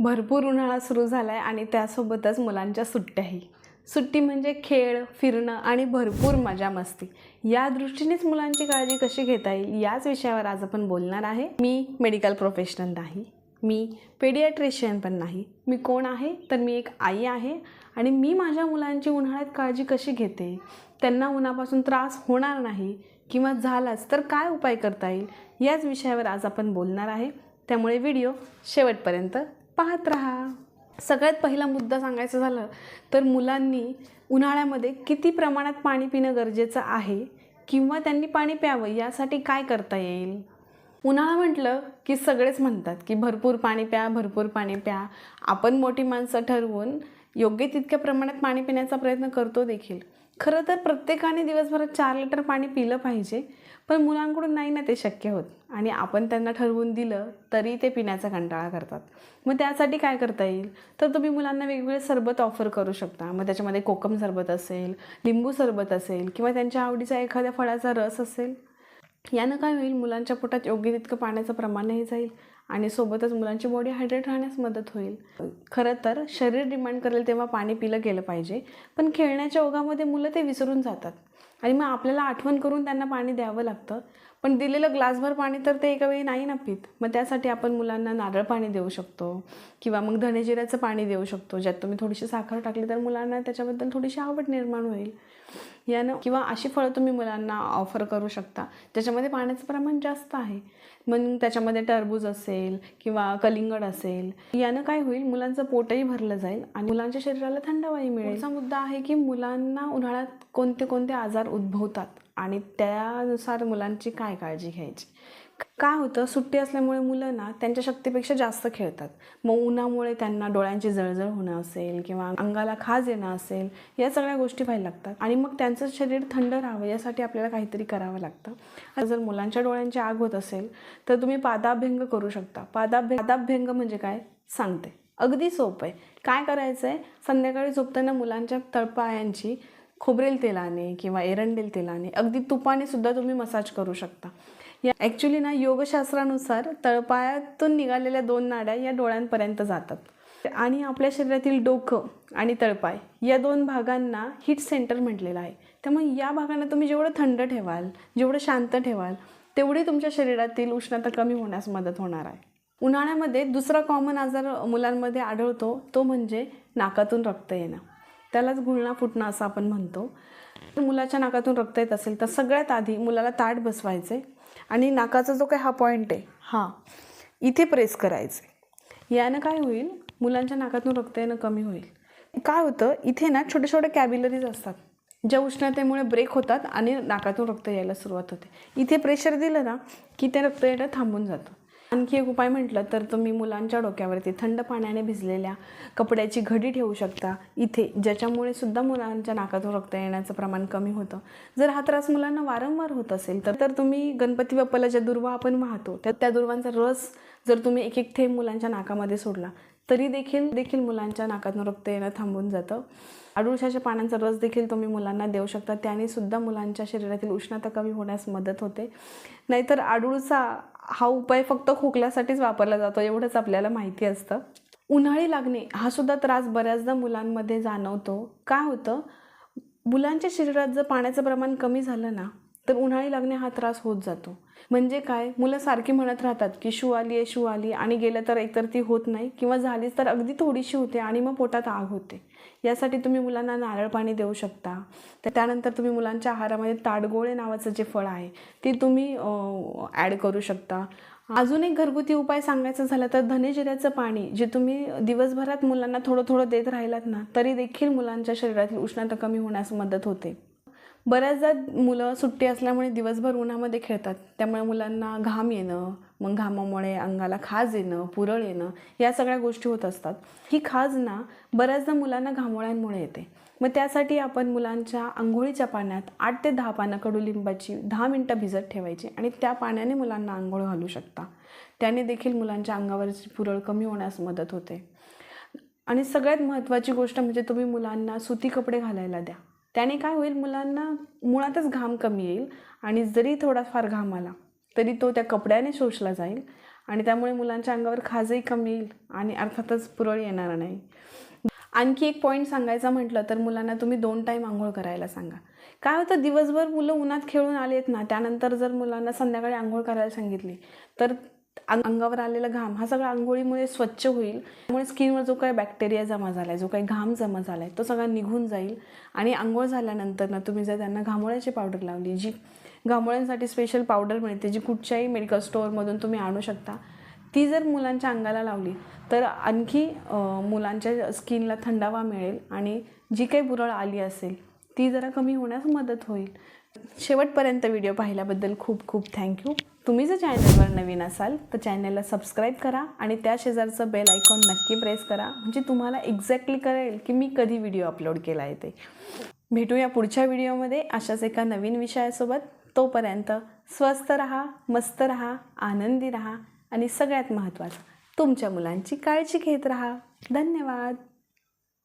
भरपूर उन्हाळा सुरू झाला आहे आणि त्यासोबतच मुलांच्या सुट्ट्याही. सुट्टी म्हणजे खेळ फिरणं आणि भरपूर मजा मस्ती. या दृष्टीनेच मुलांची काळजी कशी घेता येईल याच विषयावर आज आपण बोलणार आहे. मी मेडिकल प्रोफेशनल नाही. मी पेडियाट्रिशियन पण नाही. मी कोण आहे? तर मी एक आई आहे आणि मी माझ्या मुलांची उन्हाळ्यात काळजी कशी घेते? त्यांना उन्हापासून त्रास होणार नाही किंवा झालाच तर काय उपाय करता येईल? याच विषयावर आज आपण बोलणार आहे. त्यामुळे व्हिडिओ शेवटपर्यंत पाहत राहा. सगळ्यात पहिला मुद्दा सांगायचं झालं तर मुलांनी उन्हाळ्यामध्ये किती प्रमाणात पाणी पिणं गरजेचं आहे किंवा त्यांनी पाणी प्यावं यासाठी काय करता येईल? उन्हाळा म्हटलं की सगळेच म्हणतात की भरपूर पाणी प्या भरपूर पाणी प्या. आपण मोठी माणसं ठरवून योग्य तितक्या प्रमाणात पाणी पिण्याचा प्रयत्न करतो देखील. खरं तर प्रत्येकाने दिवसभरात चार लिटर पाणी पिलं पाहिजे पण मुलांकडून नाही ना ते शक्य होत. आणि आपण त्यांना ठरवून दिलं तरी ते पिण्याचा कंटाळा करतात. मग त्यासाठी काय करता येईल? तर तुम्ही मुलांना वेगवेगळे सरबत ऑफर करू शकता. मग त्याच्यामध्ये कोकम सरबत असेल लिंबू सरबत असेल किंवा त्यांच्या आवडीचा एखाद्या फळाचा रस असेल. यानं काय होईल? मुलांच्या पोटात योग्य तितकं पाण्याचं प्रमाणही जाईल. आणि सोबतच मुलांची बॉडी हायड्रेट राहण्यास मदत होईल. खरं तर शरीर डिमांड करेल तेव्हा पाणी पिलं गेलं पाहिजे. पण खेळण्याच्या ओघामध्ये मुलं ते विसरून जातात. आणि मग आपल्याला आठवण करून त्यांना पाणी द्यावं लागतं. पण दिलेलं ग्लासभर पाणी तर ते एका वेळी नाही ना पित. मग त्यासाठी आपण मुलांना नारळ पाणी देऊ शकतो. किंवा मग धनेजिऱ्याचं पाणी देऊ शकतो ज्यात तुम्ही थोडीशी साखर टाकली तर मुलांना त्याच्याबद्दल थोडीशी आवड निर्माण होईल. यानं किंवा अशी फळं तुम्ही मुलांना ऑफर करू शकता. ज्याच्यामध्ये पाण्याचं प्रमाण जास्त आहे. मग त्याच्यामध्ये टरबूज असेल किंवा कलिंगड असेल यानं काय होईल? मुलांचं पोटही भरलं जाईल आणि मुलांच्या शरीराला थंडावाही मिळेल. असा मुद्दा आहे की मुलांना उन्हाळ्यात कोणते कोणते आजार उद्भवतात आणि त्यानुसार मुलांची काय काळजी घ्यायची? काय होतं सुट्टी असल्यामुळे मुलं ना त्यांच्या शक्तीपेक्षा जास्त खेळतात. मग उन्हामुळे त्यांना डोळ्यांची जळजळ होणं असेल किंवा अंगाला खाज येणं असेल या सगळ्या गोष्टी व्हायला लागतात. आणि मग त्यांचं शरीर थंड राहावं यासाठी आपल्याला काहीतरी करावं लागतं. जर मुलांच्या डोळ्यांची आग होत असेल तर तुम्ही पादाभ्यंग करू शकता. पादाभ्य पादाभ्यंग म्हणजे काय? सांगते. अगदी सोपं आहे. काय करायचं आहे संध्याकाळी झोपताना मुलांच्या तळपायांची खोबरेल तेलाने किंवा एरंडेल तेलाने अगदी तुपाने सुद्धा तुम्ही मसाज करू शकता. या ॲक्च्युली ना योगशास्त्रानुसार तळपायातून निघालेल्या दोन नाड्या या डोळ्यांपर्यंत जातात. आणि आपल्या शरीरातील डोकं आणि तळपाय या दोन भागांना हिट सेंटर म्हटलेलं आहे. त्यामुळे या भागांना तुम्ही जेवढं थंड ठेवाल जेवढं शांत ठेवाल तेवढी तुमच्या शरीरातील उष्णता कमी होण्यास मदत होणार आहे. उन्हाळ्यामध्ये दुसरा कॉमन आजार मुलांमध्ये आढळतो तो म्हणजे नाकातून रक्त येणं. त्यालाच गुळणा फुटणं असं आपण म्हणतो. मुलाच्या नाकातून रक्त येत असेल तर सगळ्यात आधी मुलाला ताट बसवायचे आणि नाकाचा जो काही हा पॉईंट आहे हा. इथे प्रेस करायचे यानं काय होईल? मुलांच्या नाकातून रक्त येणं कमी होईल. काय होतं? इथे ना छोटे छोटे कॅबिलरीज असतात. ज्या उष्णतेमुळे ब्रेक होतात आणि नाकातून रक्त यायला सुरुवात होते. इथे प्रेशर दिलं ना की ते रक्त येणं थांबून जातं. आणखी एक उपाय म्हटलं तर तुम्ही मुलांच्या डोक्यावरती थंड पाण्याने भिजलेल्या कपड्याची घडी ठेवू शकता. इथे ज्याच्यामुळे सुद्धा मुलांच्या नाकातून रक्त येण्याचं प्रमाण कमी होतं. जर हा त्रास मुलांना वारंवार होत असेल तर तर तुम्ही गणपती बाप्पाला ज्या दुर्वा आपण वाहतो त्या त्या दुर्वांचा रस जर तुम्ही एक एक थेंब मुलांच्या नाकामध्ये सोडला तरी देखील देखील मुलांच्या नाकातून रक्त येणं थांबून जातं. अडुळशाच्या पानांचा रस देखील तुम्ही मुलांना देऊ शकता. त्याने सुद्धा मुलांच्या शरीरातील उष्णता कमी होण्यास मदत होते. नाहीतर आडूळचा हा उपाय फक्त खोकल्यासाठीच वापरला जातो एवढंच आपल्याला माहिती असतं. उन्हाळी लागणे हा सुद्धा त्रास बऱ्याचदा मुलांमध्ये जाणवतो. काय होतं? मुलांच्या शरीरात जर पाण्याचं प्रमाण कमी झालं ना तर उन्हाळी लागणे हा त्रास होत जातो. म्हणजे काय? मुलं सारखी म्हणत राहतात की शू आली आहे शू आली आणि गेलं तर एकतर ती होत नाही किंवा झालीच तर अगदी थोडीशी होते आणि मग पोटात आग होते. यासाठी तुम्ही मुलांना नारळ पाणी देऊ शकता. तर त्यानंतर तुम्ही मुलांच्या आहारामध्ये ताडगोळे नावाचं जे फळ आहे ते तुम्ही ॲड करू शकता. अजून एक घरगुती उपाय सांगायचं झालं तर धनेजिऱ्याचं पाणी जे तुम्ही दिवसभरात मुलांना थोडं थोडं देत राहिलात ना तरी देखील मुलांच्या शरीरातील उष्णता कमी होण्यास मदत होते. बऱ्याचदा मुलं सुट्टी असल्यामुळे दिवसभर उन्हामध्ये खेळतात. त्यामुळे मुलांना घाम येणं मग घामामुळे अंगाला खाज येणं पुरळ येणं या सगळ्या गोष्टी होत असतात. ही खाज ना बऱ्याचदा मुलांना घामोळ्यांमुळे येते. मग त्यासाठी आपण मुलांच्या आंघोळीच्या पाण्यात आठ ते दहा पानं कडुलिंबाची दहा मिनटं भिजत ठेवायची आणि त्या पाण्याने मुलांना आंघोळ घालू शकता. त्याने देखील मुलांच्या अंगावरची पुरळ कमी होण्यास मदत होते. आणि सगळ्यात महत्त्वाची गोष्ट म्हणजे तुम्ही मुलांना सुती कपडे घालायला द्या. त्याने काय होईल मुलांना मुळातच घाम कमी येईल आणि जरी थोडाफार घाम आला तरी तो त्या कपड्याने शोषला जाईल आणि त्यामुळे मुलांच्या अंगावर खाजही कमी येईल आणि अर्थातच पुरळ येणार नाही. आणखी एक पॉईंट सांगायचा म्हटलं तर मुलांना तुम्ही दोन टाईम आंघोळ करायला सांगा. काय होतं दिवसभर मुलं उन्हात खेळून आलेत ना त्यानंतर जर मुलांना संध्याकाळी आंघोळ करायला सांगितली तर अंगावर आलेला घाम हा सगळा आंघोळीमुळे स्वच्छ होईल. त्यामुळे स्किनवर जो काही बॅक्टेरिया जमा झाला आहे जो काही घाम जमा झाला आहे तो सगळा निघून जाईल. आणि आंघोळ झाल्यानंतर ना तुम्ही जर त्यांना घामोळ्याची पावडर लावली जी घामोळ्यांसाठी स्पेशल पावडर मिळते जी कुठच्याही मेडिकल स्टोअरमधून तुम्ही आणू शकता ती जर मुलांच्या अंगाला लावली तर आणखी मुलांच्या स्किनला थंडावा मिळेल आणि जी काही बुरळ आली असेल ती जरा कमी होण्यास मदत होईल. शेवटपर्यंत व्हिडिओ पाहिल्याबद्दल खूप खूप थँक्यू तुम्ही जर चॅनलवर नवीन असाल तर चॅनलला सबस्क्राईब करा आणि त्या शेजारचं बेल आयकॉन नक्की प्रेस करा. म्हणजे तुम्हाला एक्झॅक्टली कळेल की मी कधी व्हिडिओ अपलोड केला आहे ते. भेटूया पुढच्या व्हिडिओमध्ये अशाच एका नवीन विषयासोबत. तोपर्यंत स्वस्त रहा मस्त रहा आनंदी रहा आणि सगळ्यात महत्त्वाचं तुमच्या मुलांची काळजी घेत रहा. धन्यवाद.